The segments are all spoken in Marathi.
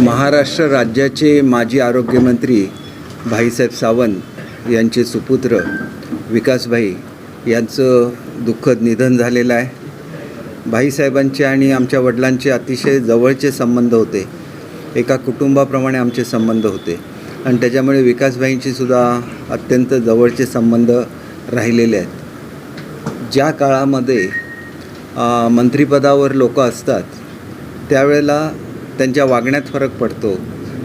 महाराष्ट्र राज्याचे माजी आरोग्यमंत्री भाईसाहेब सावंत यांचे सुपुत्र विकासभाई यांचं दुःखद निधन झालेलं आहे. भाईसाहेबांचे आणि आमच्या वडिलांचे अतिशय जवळचे संबंध होते. एका कुटुंबाप्रमाणे आमचे संबंध होते. आणि त्याच्यामुळे विकासभाईंशी सुद्धा अत्यंत जवळचे संबंध राहिलेले आहेत. ज्या काळामध्ये मंत्रिपदावर लोक असतात त्यावेळेला त्यांच्या वागण्यात फरक पडतो.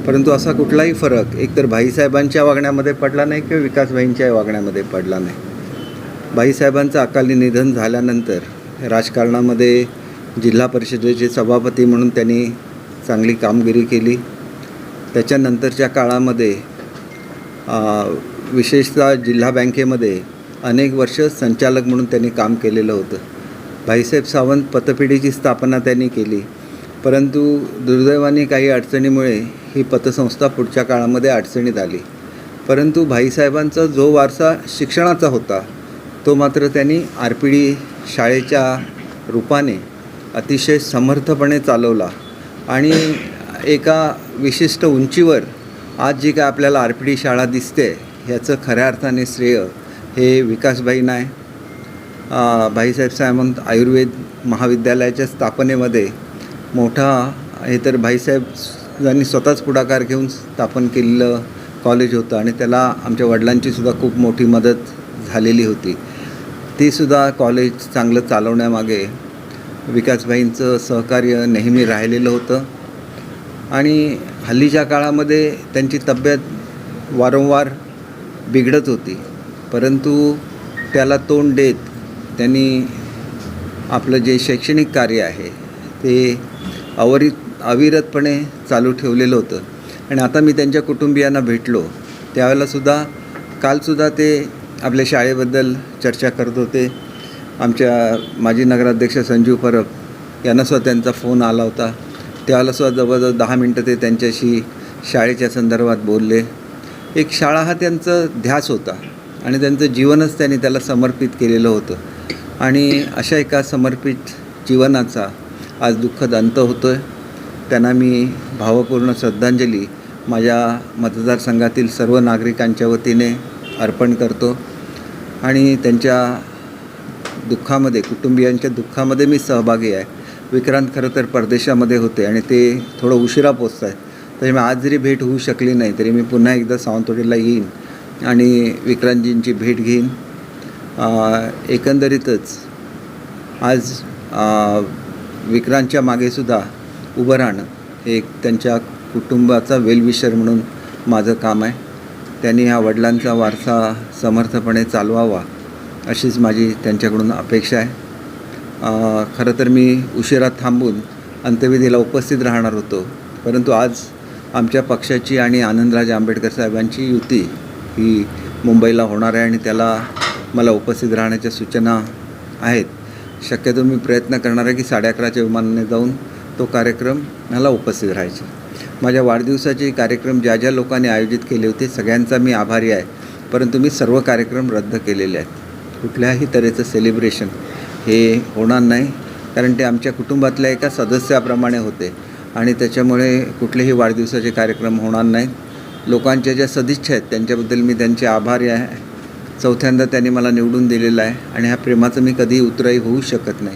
परंतु असा कुठलाही फरक एकतर भाईसाहेबांच्या वागण्यामध्ये पडला नाही किंवा विकासभाईंच्या वागण्यामध्ये पडला नाही. भाईसाहेबांचं अकाली निधन झाल्यानंतर राजकारणामध्ये जिल्हा परिषदेचे सभापती म्हणून त्यांनी चांगली कामगिरी केली. त्याच्यानंतरच्या काळामध्ये विशेषतः जिल्हा बँकेमध्ये अनेक वर्ष संचालक म्हणून त्यांनी काम केलेलं होतं. भाईसाहेब सावंत पतपिढीची स्थापना त्यांनी केली. परंतु दुर्दैवाने काही अडचणीमुळे ही पतसंस्था पुढच्या काळामध्ये अडचणीत आली. परंतु भाईसाहेबांचा जो वारसा शिक्षणाचा होता तो मात्र त्यांनी आर पी डी शाळेच्या रूपाने अतिशय समर्थपणे चालवला आणि एका विशिष्ट उंचीवर आज जी काय आपल्याला आर पी डी शाळा दिसते ह्याचं खऱ्या अर्थाने श्रेय हे विकासभाई आहे भाईसाहेब सावंत आयुर्वेद महाविद्यालयाच्या स्थापनेमध्ये मोठा हे तर भाईसाहेब यांनी स्वतःच पुढाकार घेऊन स्थापन केलेलं कॉलेज होतं आणि त्याला आमच्या वडिलांची सुद्धा खूप मोठी मदत झालेली होती. तीसुद्धा कॉलेज चांगलं चालवण्यामागे विकासभाईंचं सहकार्य नेहमी राहिलेलं होतं. आणि हल्लीच्या काळामध्ये त्यांची तब्येत वारंवार बिघडत होती. परंतु त्याला तोंड देत त्यांनी आपलं जे शैक्षणिक कार्य आहे ते अवरित अविरतपणे चालू ठेवलेलं होतं. आणि आता मी त्यांच्या कुटुंबियांना भेटलो. त्यावेळेलासुद्धा कालसुद्धा ते आपल्या शाळेबद्दल चर्चा करत होते. आमच्या माजी नगराध्यक्ष संजीव परब यांनासुद्धा त्यांचा फोन आला होता. त्यावेळेलासुद्धा जवळजवळ दहा मिनटं ते त्यांच्याशी शाळेच्या संदर्भात बोलले. एक शाळा हा त्यांचा ध्यास होता आणि त्यांचं जीवनच त्यांनी त्याला समर्पित केलेलं होतं. आणि अशा एका समर्पित जीवनाचा आज दुःखद अंत होतो आहे त्यांना मी भावपूर्ण श्रद्धांजली माझ्या मतदारसंघातील सर्व नागरिकांच्या वतीने अर्पण करतो. आणि त्यांच्या दुःखामध्ये कुटुंबियांच्या दुःखामध्ये मी सहभागी आहे. विक्रांत खरं तर परदेशामध्ये होते आणि ते थोडं उशिरा पोचत आहेत त्याच्यामुळे आज जरी भेट होऊ शकली नाही तरी मी पुन्हा एकदा सावंतवाडीला येईन आणि विक्रांतजींची भेट घेईन. एकंदरीतच आज विक्रांतच्या मागेसुद्धा उभं राहणं हे एक त्यांच्या कुटुंबाचा वेलविशर म्हणून माझं काम आहे. त्यांनी ह्या वडिलांचा वारसा समर्थपणे चालवावा अशीच माझी त्यांच्याकडून अपेक्षा आहे. खरं तर मी उशिरा थांबून अंत्यविधीला उपस्थित राहणार होतो परंतु आज आमच्या पक्षाची आणि आनंदराज आंबेडकर साहेबांची युती ही मुंबईला होणार आहे आणि त्याला मला उपस्थित राहण्याच्या सूचना आहेत. शक्यतो मी प्रयत्न करणार आहे की साडे अकराच्या विमानाने जाऊन तो कार्यक्रम मला उपस्थित राहायचा. माझ्या वाढदिवसाचे कार्यक्रम ज्या ज्या लोकांनी आयोजित केले होते सगळ्यांचा मी आभारी आहे. परंतु मी सर्व कार्यक्रम रद्द केलेले आहेत. कुठल्याही तऱ्हेचं सेलिब्रेशन हे होणार नाही कारण ते आमच्या कुटुंबातल्या एका सदस्याप्रमाणे होते आणि त्याच्यामुळे कुठलेही वाढदिवसाचे कार्यक्रम होणार नाहीत. लोकांच्या ज्या सदिच्छा आहेत त्यांच्याबद्दल मी त्यांचे आभारी आहे. चौथ्यांदा त्यांनी मला निवडून दिलेला आहे आणि ह्या प्रेमाचं मी कधीही उतराई होऊ शकत नाही.